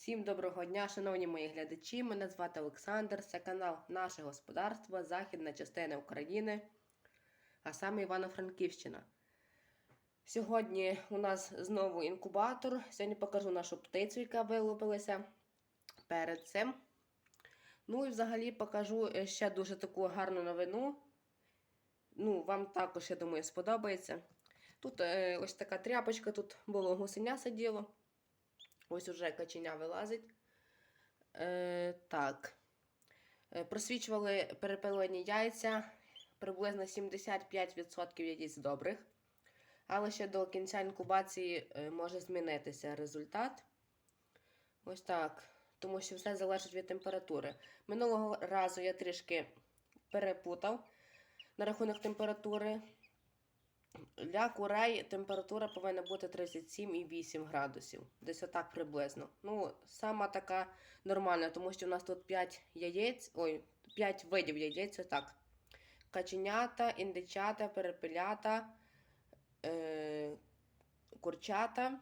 Всім доброго дня, шановні мої глядачі. Мене звати Олександр. Це канал Наше господарство, західна частина України, а саме Івано-Франківщина. Сьогодні у нас знову інкубатор. Сьогодні покажу нашу птицю, яка вилупилася перед цим. Ну і взагалі покажу ще дуже таку гарну новину. Ну, вам також, я думаю, сподобається. Тут е, ось така тряпочка, тут було гусеня сиділо. Ось уже каченя вилазить. Е, так. Е, просвічували перепилені яйця. Приблизно 75% яєць добрих. Але ще до кінця інкубації е, може змінитися результат. Ось так. Тому що все залежить від температури. Минулого разу я трішки перепутав на рахунок температури. Для курей температура повинна бути 37,8 градусів. Десь отак приблизно. Ну, сама така нормальна, тому що у нас тут 5 яєць, ой, 5 видів яєць, отак. Каченята, індичата, перепелята, е, курчата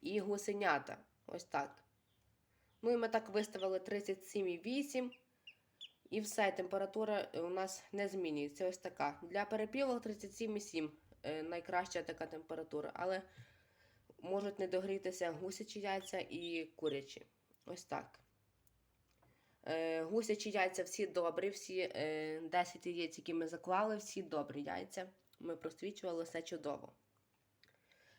і гусенята. Ось так. Ну і ми так виставили 37,8. І все, температура у нас не змінюється. Ось така. Для перепілок 37,7 е, найкраща така температура, але можуть не догрітися гусячі яйця і курячі. Ось так. Е, Гусячі яйця всі добрі, всі е, 10 яєць, які ми заклали, всі добрі яйця. Ми просвічували все чудово.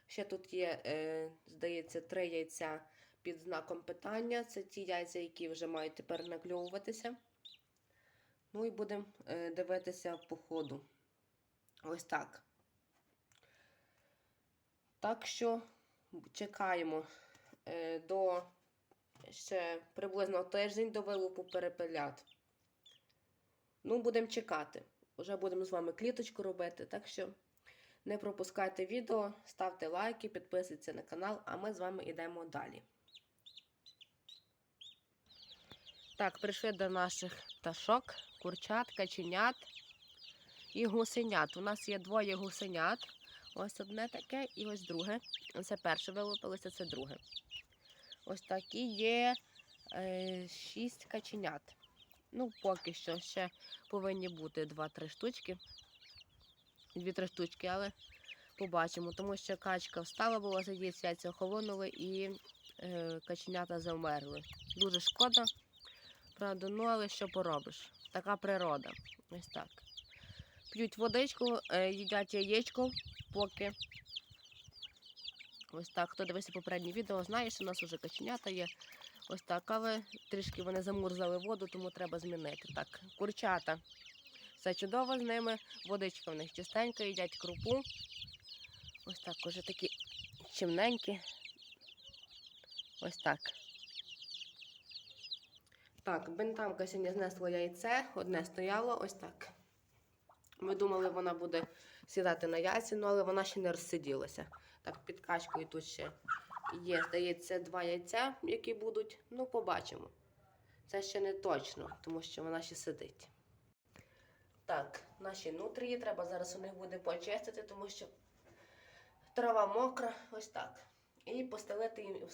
Ще тут є, е, здається, три яйця під знаком питання. Це ті яйця, які вже мають тепер накльовуватися. Ну і будемо е, дивитися по ходу. Ось так. Так що чекаємо е, до ще приблизно тиждень до вилупу перепелят. Ну, будемо чекати. Уже будемо з вами кліточку робити. Так що не пропускайте відео, ставте лайки, підписуйтесь на канал, а ми з вами йдемо далі. Так, прийшли до наших пташок, курчат, каченят і гусенят. У нас є двоє гусенят. Ось одне таке і ось друге. Це перше вилупилося, це друге. Ось такі є е, шість каченят. Ну, поки що ще повинні бути два-три штучки. Дві-три штучки, але побачимо, тому що качка встала, була заїсть, яйця охолонули і е, каченята завмерли. Дуже шкода. Правда, ну але що поробиш? Така природа. Ось так. П'ють водичку, е, їдять яєчко, поки. Ось так. Хто дивився попереднє відео, знає, що у нас вже каченята є. Ось так, але трішки вони замурзали воду, тому треба змінити. Так, курчата. Все чудово з ними. Водичка в них чистенька, їдять крупу. Ось так, уже такі чимненькі. Ось так. Так, бентамка сьогодні знесла яйце, одне стояло ось так. Ми думали, вона буде сідати на яйця, ну, але вона ще не розсиділася. Так, під качкою тут ще є, здається, два яйця, які будуть. Ну, побачимо. Це ще не точно, тому що вона ще сидить. Так, наші нутрії треба зараз у них буде почистити, тому що трава мокра, ось так. І постелити їм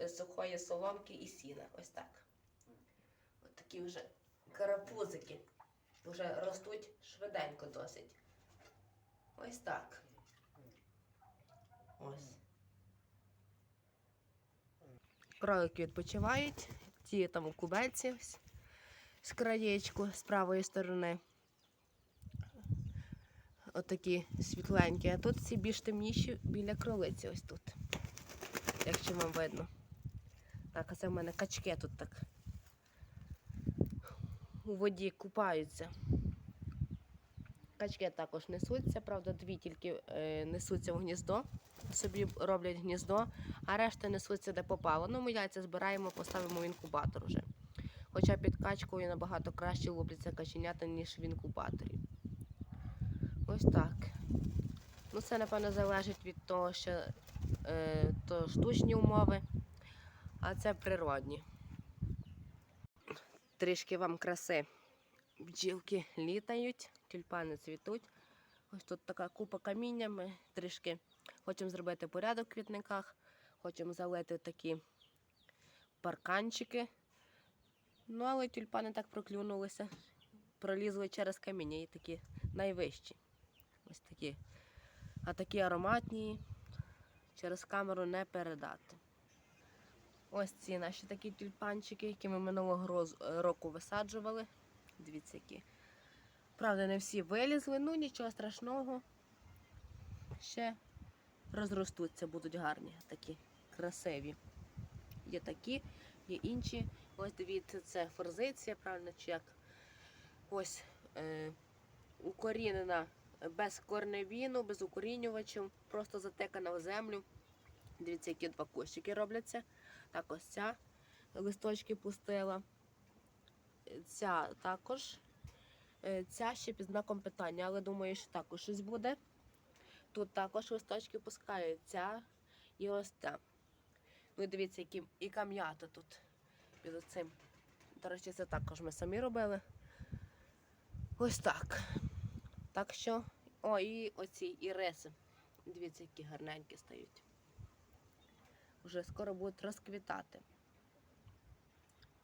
в сухої соломки і сіна. Ось так. Такі вже карапузики. Вже ростуть швиденько досить. Ось так. Ось. Кролики відпочивають. Ті там у кубельці з краєчку з правої сторони. Отакі світленькі. А тут ці більш темніші біля кролиці ось тут. Якщо вам видно. Так, а це в мене качки тут так у воді купаються. Качки також несуться, правда, дві тільки е, несуться в гніздо, собі роблять гніздо, а решта несуться де попало. Ну, ми яйця збираємо, поставимо в інкубатор вже. Хоча під качкою набагато краще лупляться каченята, ніж в інкубаторі. Ось так. Ну, це, напевно, залежить від того, що е, то штучні умови, а це природні трішки вам краси. Бджілки літають, тюльпани цвітуть. Ось тут така купа каміння. Ми трішки хочемо зробити порядок в квітниках, хочемо залити такі парканчики. Ну, але тюльпани так проклюнулися. Пролізли через каміння і такі найвищі. Ось такі. А такі ароматні через камеру не передати. Ось ці наші такі тюльпанчики, які ми минулого року висаджували. Дивіться, які. Правда, не всі вилізли, ну нічого страшного. Ще розростуться, будуть гарні, такі красиві. Є такі, є інші. Ось дивіться, це форзиція, правильно чи як. Ось е, укорінена без корневіну, без укорінювачів, просто затекана в землю. Дивіться, які два кущики робляться. Так, ось ця листочки пустила. Ця також. Е, Ця ще під знаком питання, але думаю, що також щось буде. Тут також листочки пускають. Ця і ось ця. Ну дивіться, які і кам'ята тут під оцим. До речі, це також ми самі робили. Ось так. Так що. О, і оці іриси. Дивіться, які гарненькі стають. Вже скоро будуть розквітати.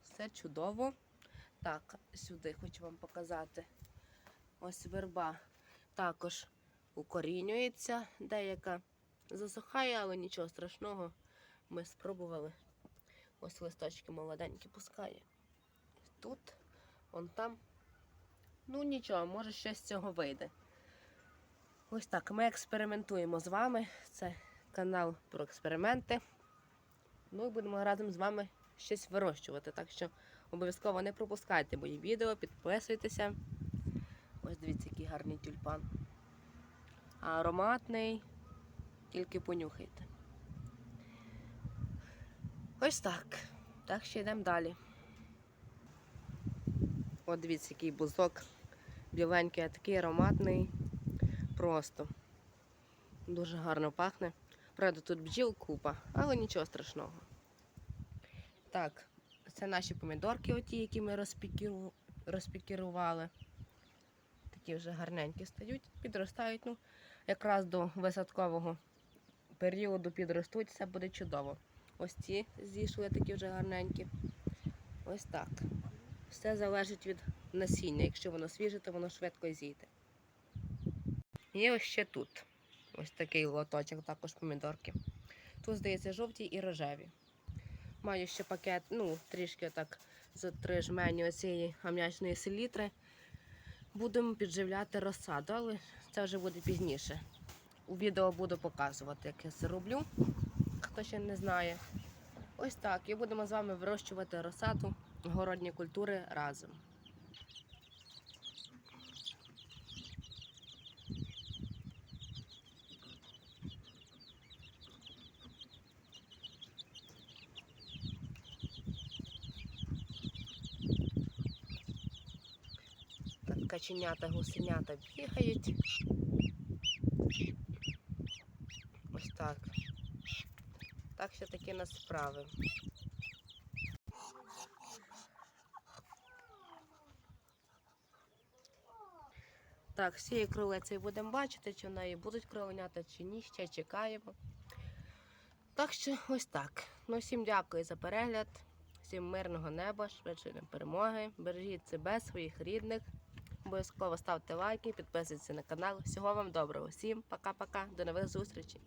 Все чудово. Так, сюди хочу вам показати. Ось верба також укорінюється, деяка засухає, але нічого страшного. Ми спробували. Ось листочки молоденькі пускає. Тут, вон там. Ну нічого, може щось з цього вийде. Ось так. Ми експериментуємо з вами. Це канал про експерименти. Ну і будемо разом з вами щось вирощувати. Так що обов'язково не пропускайте мої відео, підписуйтеся. Ось дивіться, який гарний тюльпан. Ароматний, тільки понюхайте. Ось так. Так що йдемо далі. От дивіться, який бузок біленький, а такий ароматний. Просто дуже гарно пахне. Правда, тут бджіл купа, але нічого страшного. Так, це наші помідорки, оті, які ми розпікіру... розпікірували. Такі вже гарненькі стають, підростають. Ну, якраз до висадкового періоду підростуть, все буде чудово. Ось ці зійшли такі вже гарненькі. Ось так. Все залежить від насіння. Якщо воно свіже, то воно швидко зійде. І ось ще тут. Ось такий лоточок, також помідорки. Тут, здається, жовті і рожеві. Маю ще пакет, ну, трішки так за три жмені оцієї ам'ячної селітри. Будемо підживляти розсаду, але це вже буде пізніше. У відео буду показувати, як я це роблю, хто ще не знає. Ось так. І будемо з вами вирощувати розсаду городні культури разом. Каченята, гусенята бігають. Ось так. Так що такі нас справи. Так, з цією будемо бачити, чи в неї будуть кроленята, чи ні, ще чекаємо. Так що ось так. Ну, всім дякую за перегляд, всім мирного неба, швидшої перемоги. Бережіть себе, своїх рідних. Обов'язково ставте лайки, підписуйтесь на канал. Всього вам доброго. Всім пока-пока, до нових зустрічей.